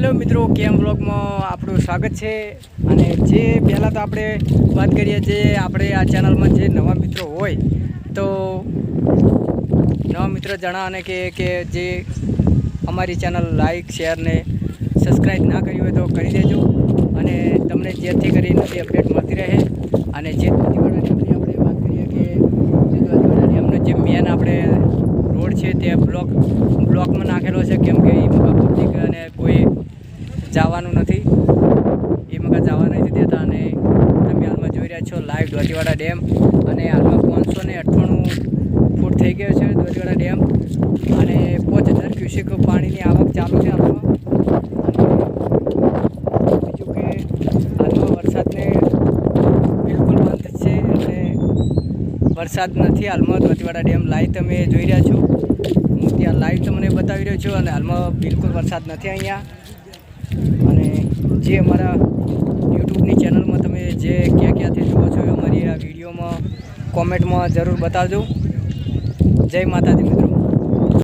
બ્લોગમાં આપણું સ્વાગત છે? અને જે પહેલાં તો આપણે વાત કરીએ જે આપણે આ ચેનલમાં જે નવા મિત્રો હોય, તો નવા મિત્રો જણાવવાને કે કે જે અમારી ચેનલ લાઈક, શેર ને સબસ્ક્રાઈબ ના કરી હોય તો કરી દેજો. અને તમને જેથી કરી નવી અપડેટ મળતી રહે. અને જે ધોતીવાડા આપણે વાત કરીએ કે, જે ધોતીવાડા અમને જે મેન આપણે રોડ છે તે બ્લોક, બ્લોકમાં નાખેલો છે, કેમ કે એ મગા પબ્લિક અને કોઈ જવાનું નથી. એ મગા જવા નથી દેતા અને તમે હાલમાં જોઈ રહ્યા છો લાઈવ ધોતીવાડા ડેમ અને હાલમાં પાંચસો ને અઠ્ઠાણું ફૂટ થઈ ગયો છે ધોતીવાડા ડેમ. અને પાંચ હજાર ક્યુસેક પાણીની આવક ચાલુ છે હાલમાં. હાલમાં વરસાદને બિલકુલ બંધ છે અને વરસાદ નથી હાલમાં ધોતીવાડા ડેમ લાઈવ તમે જોઈ રહ્યા છો. હું ત્યાં લાઈવ તમને બતાવી રહ્યો છું અને હાલમાં બિલકુલ વરસાદ નથી અહીંયા. અને જે અમારા યુટ્યુબની ચેનલમાં તમે જે ક્યાં ક્યાંથી જુઓ છો એ અમારી આ વિડીયોમાં કોમેન્ટમાં જરૂર બતાવજો. જય માતાજી મિત્રો.